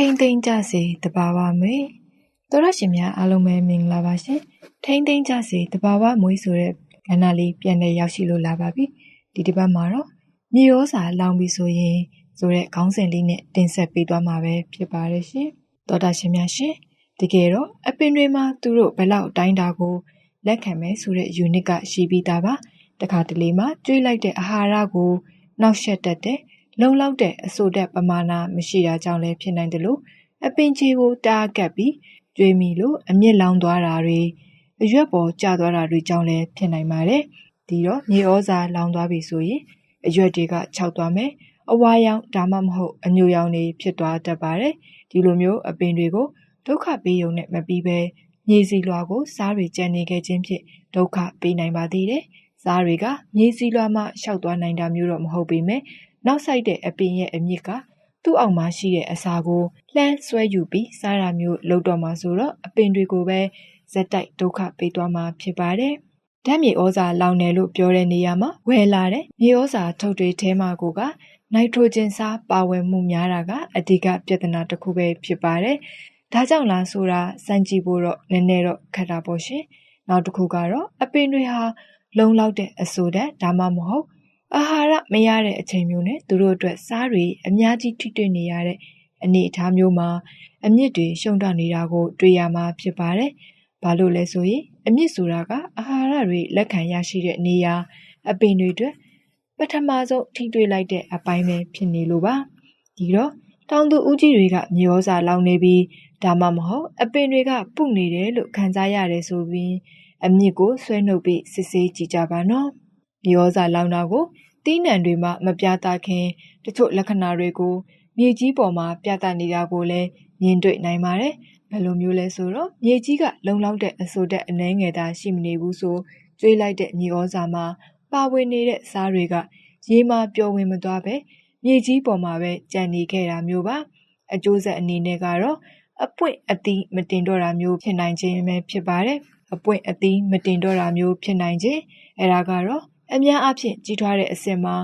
ထိမ့်သိမ့်ကြစေတဘာဝမွေတော်ရရှင်များအားလုံးပဲမင်္ဂလာပါရှင်ထိမ့်သိမ့်ကြစေတဘာဝမွေဆိုတဲ့ကဏ္ဍလေးပြန်လည်ရောက်ရှိလို့လာပါပြီဒီတစ်ပတ်မှာတော့မြေရောစာလောင်ပြီဆိုရင်ဆိုတဲ့ခေါင်းစဉ်လေးနဲ့တင်ဆက်ပေးသွားမှာပဲဖြစ်ပါတယ်ရှင်တော်တာရှင်များရှင်တကယ်တော့အပင်တွေမှာသူတို့ဘလောက်တိုင်းတာကိုလက်ခံမယ်ဆိုတဲ့ unit ကရှိပြီးသားပါတခါတလေမှာကျွေးလိုက်တဲ့အာဟာရကို နောက်ဆက်တက်တဲ့ လုံလောက်တဲ့အဆိုတက်ပမာဏမရှိတာကြောင့်လည်းဖြစ်နိုင်တယ်လို့အပင်ချေကိုတားကပ်ပြီးကျွေးမိလို့အမြင့်လောင်သွားတာတွေအရွက်ပေါ်ကျသွားတာတွေကြောင့်လည်းဖြစ်နိုင်ပါတယ်။ဒီတော့မြေဩဇာလောင်သွားပြီဆိုရင်အရွက်တွေကခြောက်သွားမယ်။အဝါရောင်ဒါမှမဟုတ်အညိုရောင်တွေဖြစ်သွားတတ်ပါတယ်။ဒီလိုမျိုးအပင်တွေကိုဒုက္ခပေးုံနဲ့မပြီးပဲမြေစီလွာကိုစားတွေကြံနေခဲ့ခြင်းဖြင့်ဒုက္ခပေးနိုင်ပါသေးတယ်။စားတွေကမြေစီလွာမှရှောက်သွားနိုင်တာမျိုးတော့မဟုတ်ပေမဲ့ နောက်ဆိုင်တဲ့အပင်ရဲ့အမြစ်ကသူ့အောက်မှာရှိတဲ့အစာကိုလှမ်းဆွဲယူပြီးစားတာမျိုးလုပ်တော့မှာဆိုတော့အပင်တွေကိုပဲဇက်တိုက်ဒုက္ခပေးသွားမှာဖြစ်ပါတယ်။ဓာတ်မြေဩဇာလောင်တယ်လို့ပြောတဲ့နေရာမှာဝယ်လာတဲ့မြေဩဇာထုတ်တွေထဲမှာကိုကနိုက်ထရိုဂျင်စားပါဝင်မှုများတာကအဓိကပြဿနာတစ်ခုပဲဖြစ်ပါတယ်။ဒါကြောင့်လားဆိုတာစမ်းကြည့်ဖို့တော့နည်းနည်းတော့ခက်တာပေါ့ရှင်။နောက်တစ်ခုကတော့အပင်တွေဟာလုံလောက်တဲ့အဆိုဓာတ်ဒါမှမဟုတ် အာဟာရမရတဲ့အချိန်မျိုးနဲ့သူတို့အတွက်စားတွေအများကြီးထိတွေ့နေရတဲ့အနေအထားမျိုးမှာအမြင့်တွေရှုံ့တနေတာကို တွေ့ရမှာဖြစ်ပါတယ်။ဘာလို့လဲဆိုရင်အမြင့်ဆိုတာကအာဟာရတွေလက်ခံရရှိတဲ့နေရာအပင်တွေအတွက်ပထမဆုံးထိတွေ့လိုက်တဲ့အပိုင်းပဲဖြစ်နေလို့ပါ။ဒီတော့တောင်သူဦးကြီးတွေကမြေဩဇာလောင်နေပြီးဒါမှမဟုတ်အပင်တွေကပုနေတယ်လို့ခံစားရတယ်ဆိုပြီးအမြင့်ကိုဆွဲနှုတ်ပြီးစစ်ဆေးကြည့်ကြပါနော်။ မြေဩဇာလောင်တာကိုသီးနှံတွေမှမပြသခင်တချို့လက္ခဏာတွေကိုမြေကြီးပေါ်မှာပြသနေတာကိုလည်းမြင်တွေ့နိုင်ပါတယ်။ဘယ်လိုမျိုးလဲဆိုတော့မြေကြီးကလုံလောက်တဲ့အဆိုတက်အနှဲငယ်သာရှိမနေဘူးဆိုကျွေးလိုက်တဲ့မြေဩဇာမှာပါဝင်နေတဲ့စားတွေကရေမှာပျော်ဝင်မသွားပဲမြေကြီးပေါ်မှာပဲကြံနေခဲ့တာမျိုးပါ။အကျိုးဆက်အနေနဲ့ကတော့အပွင့်အသီးမတင်တော့တာမျိုးဖြစ်နိုင်ခြင်းပဲဖြစ်ပါတယ်။အပွင့်အသီးမတင်တော့တာမျိုးဖြစ်နိုင်ခြင်းအဲဒါကတော့ အများအားဖြင့်ကြီးထွားတဲ့အဆင့်မှာ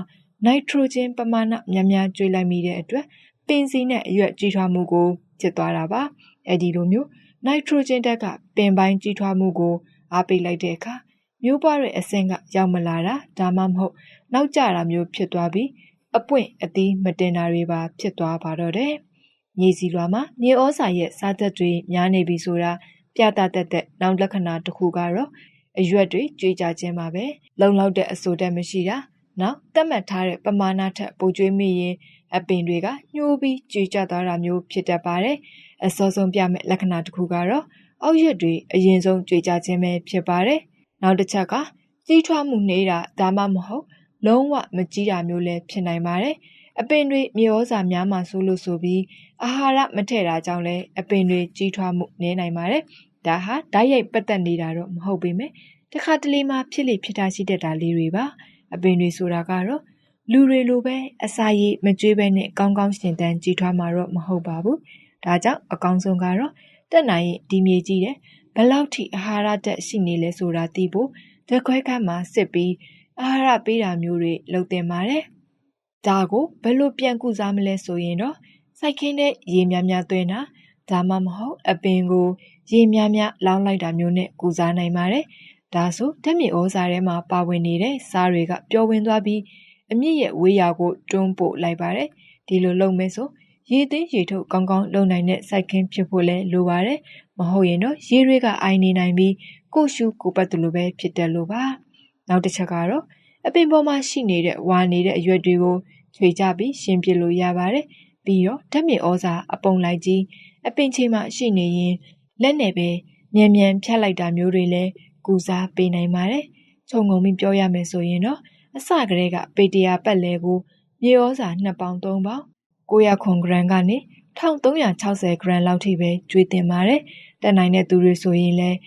နိုက်ထရိုဂျင်ပမာဏများများကျွေးလိုက်မိတဲ့အတွက်ပင်စီနဲ့အရွက်ကြီးထွားမှုကိုဖြစ်သွားတာပါအဲဒီလိုမျိုးနိုက်ထရိုဂျင်ဓာတ်ကပင်ပိုင်းကြီးထွားမှုကိုအားပေးလိုက်တဲ့အခါမျိုးပွားတဲ့အဆင့်ကရောက်မလာတာဒါမှမဟုတ်နောက်ကျတာမျိုးဖြစ်သွားပြီးအပွင့်အသီးမတင်တာတွေပါဖြစ်သွားပါတော့တယ်။မြေစီလွာမှာမြေဩဇာရဲ့စားသက်တွေများနေပြီဆိုတာပြသတတ်တဲ့နောက်လက္ခဏာတစ်ခုကတော့ အရွက်တွေကြွေးကြခြင်းပါပဲလုံလောက်တဲ့အဆိုတက်မရှိတာနောက်တတ်မှတ်ထားတဲ့ပမာဏထက်ပိုကျွေးမိရင်အပင်တွေကညှိုးပြီးကြွေးကြသွားတာမျိုးဖြစ်တတ်ပါတယ်အစောဆုံးပြမယ့်လက္ခဏာတစ်ခုကတော့အောက်ရွက်တွေအရင်ဆုံးကြွေးကြခြင်းပဲဖြစ်ပါတယ်နောက်တစ်ချက်ကကြီးထွားမှုနေတာဒါမှမဟုတ်လုံးဝမကြီးတာမျိုးလည်းဖြစ်နိုင်ပါတယ်အပင်တွေမြေဩဇာများမှဆိုလို့ဆိုပြီးအာဟာရမထည့်တာကြောင့်လည်းအပင်တွေကြီးထွားမှုနည်းနိုင်ပါတယ် ဒါဟာဓာတ်ရိုက်ပတ်သက်နေတာတော့မဟုတ်ပေမဲ့တခါတလေမှဖြစ်လေဖြစ်တာရှိတတ်တာလေးတွေပါအပင်တွေဆိုတာကတော့လူတွေလိုပဲအစာရည်မကြွေးပဲနဲ့ကောင်းကောင်းရှင်သန်ကြည်ထွားမှာတော့မဟုတ်ပါဘူးဒါကြောင့်အကောင်းဆုံးကတော့တက်နိုင်ရင်ဒီမြေကြီးတဲ့ဘလောက်ထိအာဟာရတက်ရှိနေလဲဆိုတာသိဖို့ဓာတ်ခွဲခန်းမှာစစ်ပြီးအာဟာရပေးတာမျိုးတွေလုပ်တင်ပါတယ်ဒါကိုဘယ်လိုပြန်ကုစားမလဲဆိုရင်တော့စိုက်ခင်းတဲ့ရေများများသွင်းတာဒါမှမဟုတ်အပင်ကို ရေများများလောင်းလိုက်တာမျိုးနဲ့ကုစားနိုင်ပါတယ်။ဒါဆိုဓာတ်မြေဩဇာထဲမှာပါဝင်နေတဲ့စားတွေကပျော်ဝင်သွားပြီးအမြင့်ရဲ့ဝေးရာကိုတွန်းပို့လိုက်ပါတယ်။ဒီလိုလုပ်မယ်ဆိုရေသိမ်းရေထုတ်ကောင်းကောင်းလုပ်နိုင်တဲ့စိုက်ခင်းဖြစ်ဖို့လည်းလိုပါတယ်။မဟုတ်ရင်တော့ရေတွေကအိုင်နေနိုင်ပြီးကိုရှူကိုပတ်တယ်လို့ပဲဖြစ်တယ်လို့ပါ။နောက်တစ်ချက်ကတော့အပင်ပေါ်မှာရှိနေတဲ့ဝါနေတဲ့အရွက်တွေကိုခြွေကြပြီးရှင်ပြလို့ရပါတယ်။ပြီးတော့ဓာတ်မြေဩဇာအပုံလိုက်ကြီးအပင်ချေမှာရှိနေရင် လက်နဲ့ပဲမြန်မြန်ဖြတ်လိုက်တာမျိုးတွေလည်းကူစားပေးနိုင်ပါတယ်။ခြုံငုံပြီးပြောရမယ်ဆိုရင်တော့အစကတည်းကပေတရာပတ်လဲကိုမြေဩဇာ2ပေါင်3ပေါင်900ခွန်ဂရမ်ကနေ1360ဂရမ်လောက်ထိပဲကျွေးတင်ပါတယ်။တက်နိုင်တဲ့သူတွေဆိုရင်လည်း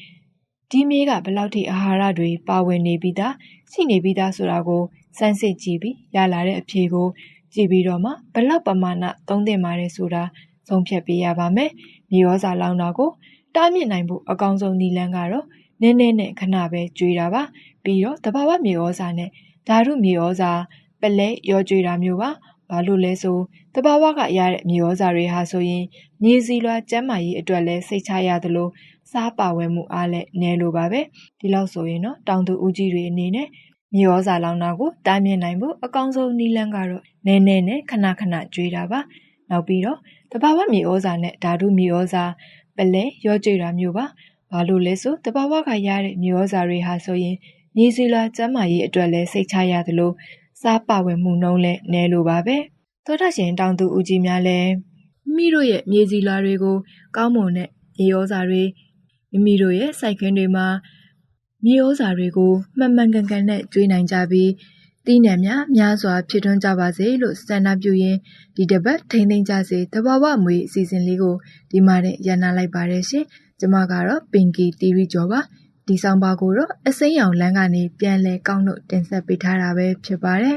ဒီမြေကဘယ်လောက်ထိအာဟာရတွေပါဝင်နေပြီးသားရှိနေပြီးသားဆိုတာကိုစမ်းစစ်ကြည့်ပြီးရလာတဲ့အဖြေကိုကြည့်ပြီးတော့မှဘလောက်ပမာဏသုံးသင့်ပါတယ်ဆိုတာဆုံးဖြတ်ပေးရပါမယ်။မြေဩဇာလောင်တာကို တားမြစ်နိုင်ဖို့အကောင်းဆုံးနည်းလမ်းကတော့နည်းနည်းနဲ့ခဏပဲကြွေးတာပါပြီးတော့တဘာဝမြေဩဇာနဲ့ဓာတုမြေဩဇာပလဲရောကြွေးတာမျိုးပါဘာလို့လဲဆိုတဘာဝကရတဲ့မြေဩဇာတွေဟာဆိုရင်မြေစီလွာကျမ်းမာရေးအတွက်လည်းစိတ်ချရသလိုစားပါဝယ်မှုအားလည်းနည်းလိုပါပဲဒီလောက်ဆိုရင်တော့တောင်သူဦးကြီးတွေအနေနဲ့မြေဩဇာလောင်တာကိုတားမြစ်နိုင်ဖို့အကောင်းဆုံးနည်းလမ်းကတော့နည်းနည်းနဲ့ခဏခဏကြွေးတာပါနောက်ပြီးတော့တဘာဝမြေဩဇာနဲ့ဓာတုမြေဩဇာ ပလဲရောကြွေတာမျိုးပါဘာလို့လဲဆိုတဘာဝကရတဲ့မြေဩဇာတွေဟာဆိုရင်မြေစီလွာကျမ်းမာရေးအတွက်လည်းစိတ်ချရသလိုစားပါဝင်မှုနှုံးလည်းနည်းလိုပါပဲသောတာရှင်တောင်သူဦးကြီးများလည်းမိမိတို့ရဲ့မြေစီလွာတွေကို ကောင်းမွန်တဲ့မြေဩဇာတွေမိမိတို့ရဲ့စိုက်ခင်းတွေမှာမြေဩဇာတွေကိုမှန်မှန်ကန်ကန်နဲ့ကျွေးနိုင်ကြပြီး တည်နှံများများစွာဖြစ်ထွန်းကြပါစေလို့စန္ဒပြုရင်းဒီတပတ်ထိမ့်သိမ့်ကြစေတဘာဝမွေအစီအစဉ်လေးကိုဒီမှာနဲ့ရန်နာလိုက်ပါတယ်ရှင်ကျမကတော့ပင်ကီတီရီကျော်ပါဒီဆောင်ပါကိုတော့အစိမ်းရောင်လမ်းကနေပြန်လဲကောင်းလို့တင်ဆက်ပေးထားတာပဲဖြစ်ပါတယ်